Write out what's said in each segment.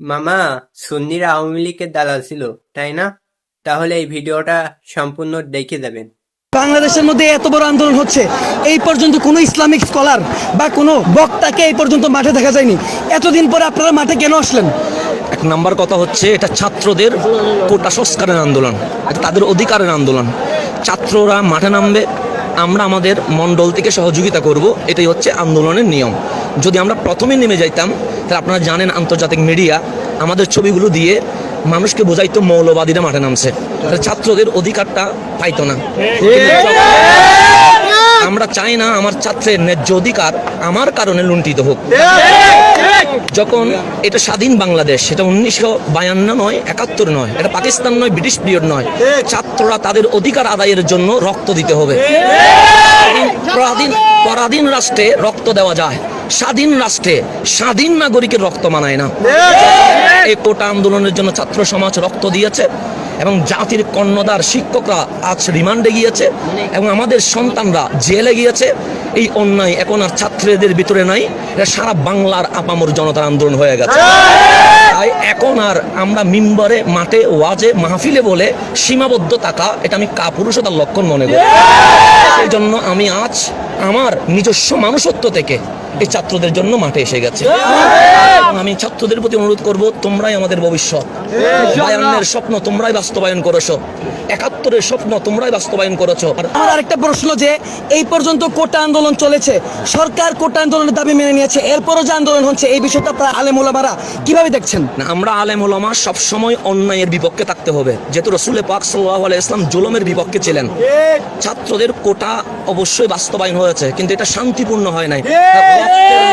মামা সুন্নিরা আওয়ামী লীগের দালাল ছিল তাই না? তাহলে এই ভিডিওটা সম্পূর্ণ দেখে যাবেন। বাংলাদেশের মধ্যে এত বড় আন্দোলন হচ্ছে এই পর্যন্ত কোনো ইসলামিক স্কলার বা কোনো বক্তাকে এই পর্যন্ত মাঠে দেখা যায়নি। এতদিন পরে আপনারা মাঠে কেন আসলেন? এক নাম্বার কথা হচ্ছে এটা ছাত্রদের কোটা সংস্কারের আন্দোলন এটা তাদের অধিকারের আন্দোলন। ছাত্ররা মাঠে নামবে আমরা আমাদের মণ্ডল থেকে সহযোগিতা করব, এটাই হচ্ছে আন্দোলনের নিয়ম। যদি আমরা প্রথমে নেমে যাইতাম, তাহলে আপনারা জানেন আন্তর্জাতিক মিডিয়া আমাদের ছবিগুলো দিয়ে মানুষকে বোঝাইতো মৌলবাদীরা মাঠে নামছে। তাহলে ছাত্রদের অধিকারটা পাইতো না। আমরা চাই না আমার ছাত্রের ন্যায্য অধিকার আমার কারণে লুণ্ঠিত হোক। যখন এটা স্বাধীন বাংলাদেশ সেটা উনিশশো বায়ান্ন নয় একাত্তর নয় এটা পাকিস্তান নয় ব্রিটিশ পিরিয়ড নয় ছাত্ররা তাদের অধিকার আদায়ের জন্য রক্ত দিতে হবে। পরাধীন পরাধীন রাষ্ট্রে রক্ত দেওয়া যায়। স্বাধীন রাষ্ট্রে স্বাধীন নাগরিকের রক্ত মানায় না। এই কোটা আন্দোলনের জন্য ছাত্র সমাজ রক্ত দিয়েছে এবং জাতির কর্ণধার শিক্ষকরা আজ রিমান্ডে গিয়েছে এবং আমাদের সন্তানরা জেলে গিয়েছে। এই অন্যায় এখন আর ছাত্রদের ভিতরে নাই এটা সারা বাংলার আপামর জনতার আন্দোলন হয়ে গেছে। তাই এখন আর আমরা মিম্বরে মাঠে ওয়াজে মাহফিলে বলে সীমাবদ্ধ থাকা এটা আমি কাপুরুষতার লক্ষণ মনে করি। সেই জন্য আমি আজ আমার নিজস্ব মানুষত্ব থেকে এই ছাত্রদের জন্য মাঠে এসে গেছে। আমি ছাত্রদের প্রতি অনুরোধ করব তোমরাই আমাদের ভবিষ্যৎ। বায়ান্নের স্বপ্ন তোমরাই বাস্তবায়ন করেছ। একাত্তরের স্বপ্ন তোমরাই বাস্তবায়ন করেছ। আর আমার আরেকটা প্রশ্ন যে এই পর্যন্ত কোটা আন্দোলন চলেছে সরকার কোটা আন্দোলনের দাবি মেনে নিয়েছে এরপরও যে আন্দোলন হচ্ছে এই বিষয়টা আপনারা আলেমুলামারা কীভাবে দেখছেন? না, আমরা আলেম ওলামা সবসময় অন্যায়ের বিপক্ষে থাকতে হবে। যেহেতু রসুলে পাক সাল্লাহ ইসলাম জুলমের বিপক্ষে ছিলেন। ছাত্রদের কোটা অবশ্যই বাস্তবায়ন হয়েছে কিন্তু এটা শান্তিপূর্ণ হয় নাই।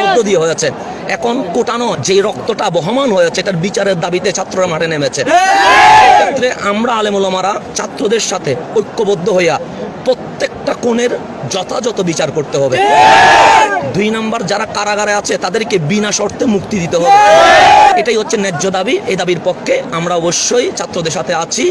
মধ্য দিয়ে হয়েছে। এখন কোটানো যে রক্তটা বহমান হয়েছে এটার বিচারের দাবিতে ছাত্ররা মাঠে নেমেছে। ক্ষেত্রে আমরা আলেম ওলামারা ছাত্রদের সাথে ঐক্যবদ্ধ হইয়া প্রত্যেকটা কোণের যথাযথ বিচার করতে হবে। দুই নাম্বার যারা কারাগারে আছে তাদেরকে বিনা শর্তে মুক্তি দিতে হবে। এটাই হচ্ছে ন্যায্য দাবি। এই দাবির পক্ষে আমরা অবশ্যই ছাত্রদের সাথে আছি।